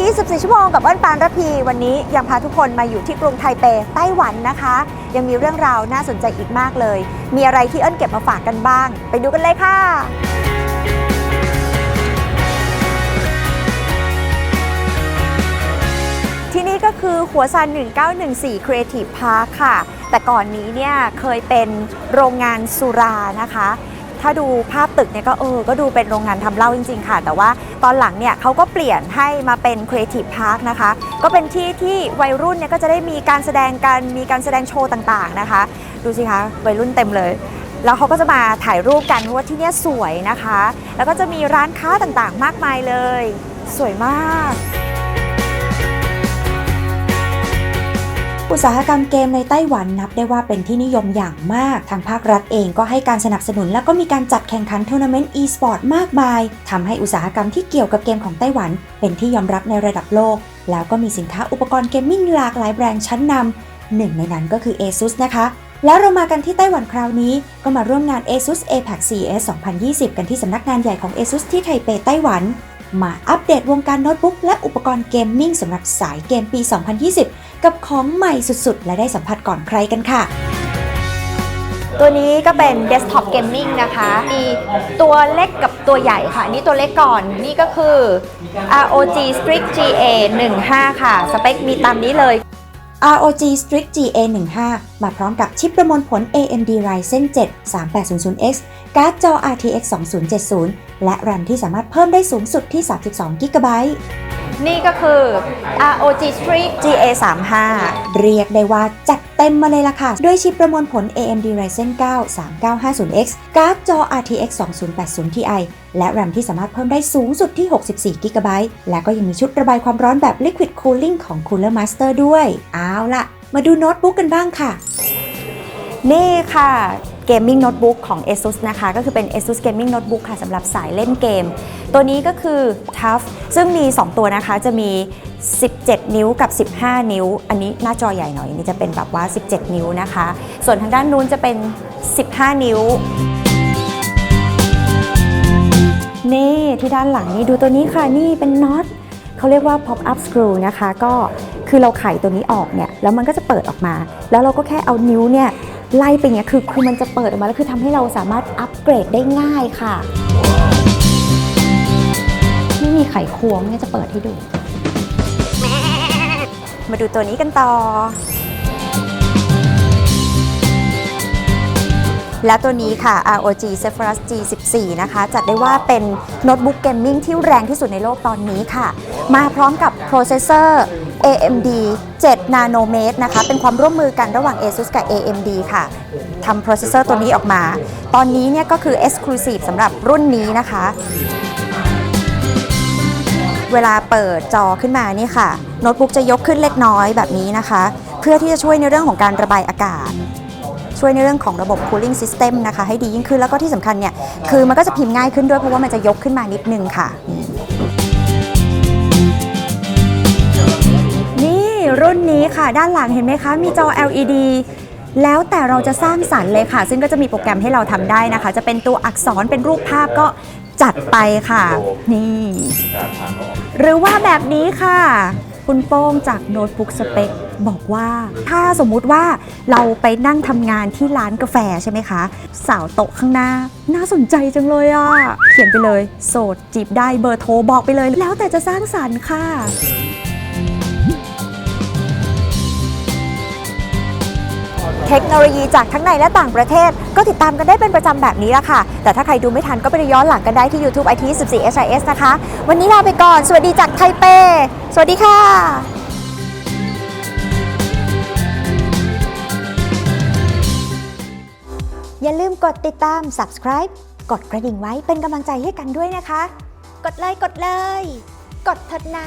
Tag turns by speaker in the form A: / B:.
A: 24ชั่วโมงกับเอิ้นปานระพี วันนี้ยังพาทุกคนมาอยู่ที่กรุงไทเปไต้หวันนะคะ ยังมีเรื่องราวน่าสนใจอีกมากเลย มีอะไรที่เอิ้นเก็บมาฝากกันบ้าง ไปดูกันเลยค่ะที่นี่ก็คือหัวซัน 1914 Creative Park ค่ะ แต่ก่อนนี้เนี่ยเคยเป็นโรงงานสุรานะคะ ถ้าดูภาพตึกเนี่ยก็เออ ก็ดูเป็นโรงงานทำเหล้าจริง ๆ ค่ะ แต่ว่าตอนหลังเนี่ยเขาก็เปลี่ยนให้มาเป็น Creative Park นะคะ ก็เป็นที่ที่วัยรุ่นเนี่ยก็จะได้มีการแสดงกัน มีการแสดงโชว์ต่างๆนะคะ ดูสิคะ วัยรุ่นเต็มเลย แล้วเขาก็จะมาถ่ายรูปกันเพราะว่าที่นี่สวยนะคะ แล้วก็จะมีร้านค้าต่างๆ มากมายเลย สวยมาก
B: อุตสาหกรรมเกมในไต้หวันนับได้ว่าเป็นที่นิยมอย่างมาก ทางภาครัฐเองก็ให้การสนับสนุน และก็มีการจัดแข่งขันทัวร์นาเมนต์ e-sport มากมายทำให้อุตสาหกรรมที่เกี่ยวกับเกมของไต้หวัน เป็นที่ยอมรับในระดับโลก แล้วก็มีสินค้าอุปกรณ์เกมมิ่งหลากหลายแบรนด์ชั้นนำหนึ่งในนั้นก็คือ ASUS นะคะแล้วเรามากันที่ไต้หวันคราวนี้ ก็มาร่วมงาน ASUS APAC CES 2020 กันที่สำนักงานใหญ่ของ ASUS ที่ไทเปไต้หวัน มาอัปเดตวงการโน้ตบุ๊กและอุปกรณ์เกมมิ่งสำหรับสายเกมปี 2020 กับของใหม่สุดๆ และได้สัมผัสก่อนใครกันค่ะ
A: ตัวนี้ก็เป็นเดสก์ท็อปเกมมิ่งนะคะ มีตัวเล็กกับตัวใหญ่ค่ะ นี่ตัวเล็กก่อน นี่ก็คือ ROG Strix GA 15 ค่ะ สเปคมีตามนี้เลย
B: ROG Strix GA15 มาพร้อมกับชิปประมวลผล AMD Ryzen 7 3800X การ์ดจอ RTX 2070 และแรมที่สามารถเพิ่มได้สูงสุดที่ 32 GB
A: นี่ก็คือ ROG Strix GA 35
B: เรียกได้ว่าจัดเต็มมาเลยล่ะค่ะ ด้วยชิปประมวลผล AMD Ryzen 9 3950X การ์ดจอ RTX 2080 Ti และ RAM ที่สามารถเพิ่มได้สูงสุดที่ 64 GB และก็ยังมีชุดระบายความร้อนแบบ Liquid Cooling ของ Cooler Master ด้วย เอาล่ะ มาดูโน้ตบุ๊กกันบ้างค่ะ
A: นี่ค่ะ Gaming Notebook ของ ASUS นะคะ ก็คือเป็น ASUS Gaming Notebook ค่ะสำหรับสายเล่นเกม ตัวนี้ก็คือ Tough ซึ่งมี 2 ตัวนะคะจะมี 17 นิ้วกับ 15 นิ้ว อันนี้หน้าจอใหญ่หน่อยนี่จะเป็นแบบว่า 17 นิ้วนะคะ ส่วนทางด้านนู้นจะเป็น 15 นิ้วนี่ที่ด้านหลังนี่ดูตัวนี้ค่ะนี่เป็นน็อตเขาเรียกว่า pop up screw นะคะ ก็คือเราไขตัวนี้ออกเนี่ย แล้วมันก็จะเปิดออกมา แล้วเราก็แค่เอานิ้วเนี่ย ไล่ไปเงี้ยคือคือมันจะเปิดออกมาแล้วคือทำให้เราสามารถอัปเกรดได้ง่ายค่ะ ไม่มีไขควงเนี่ยจะเปิดให้ดู มาดูตัวนี้กันต่อ และตัวนี้ค่ะ ROG Zephyrus G14 นะคะ จัดได้ว่าเป็นโน้ตบุ๊กเกมมิ่งที่แรงที่สุดในโลกตอนนี้ค่ะ มาพร้อมกับโปรเซสเซอร์ AMD 7 Nanometer นะคะ เป็นความร่วมมือกันระหว่าง ASUS กับ AMD ค่ะทำโปรเซสเซอร์ตัวนี้ออกมา ตอนนี้เนี่ยก็คือ Exclusive สำหรับรุ่นนี้นะคะ เวลาเปิดจอขึ้นมานี่ค่ะ โน้ตบุ๊กจะยกขึ้นเล็กน้อยแบบนี้นะคะ เพื่อที่จะช่วยในเรื่องของการระบายอากาศ ช่วยในเรื่องของระบบ cooling system นะคะ ให้ดียิ่งขึ้นแล้วก็ที่สำคัญเนี่ยคือมันก็จะพิมพ์ง่ายขึ้นด้วยเพราะว่ามันจะยกขึ้นมานิดนึงค่ะ รุ่นนี้ค่ะ ด้านหลังเห็นไหมคะ มีจอ LED แล้วแต่เราจะสร้างสรรค์เลยค่ะ ซึ่งก็จะมีโปรแกรมให้เราทำได้นะคะ จะเป็นตัวอักษรเป็นรูปภาพก็จัดไปค่ะ นี่ หรือว่าแบบนี้ค่ะ คุณโป้งจากโน้ตบุ๊กสเปคบอกว่า ถ้าสมมุติว่าเราไปนั่งทำงานที่ร้านกาแฟใช่ไหมคะ สาวโต๊ะข้างหน้า น่าสนใจจังเลยอะ เขียนไปเลย โสดจีบได้เบอร์โทรบอกไปเลย แล้วแต่จะสร้างสรรค์ค่ะ เทคโนโลยีจากทั้งในและต่างประเทศ ก็ติดตามกันได้เป็นประจำแบบนี้ละค่ะ แต่ถ้าใครดูไม่ทันก็ไปย้อนหลังกันได้ที่ YouTube IT 14 HIS นะคะ วันนี้ลาไปก่อน สวัสดีจากไทเป สวัสดีค่ะอย่าลืมกดติดตาม subscribe กดกระดิ่งไว้เป็นกำลังใจให้กันด้วยนะคะ กดเลย กดเลย กดเถิดนะ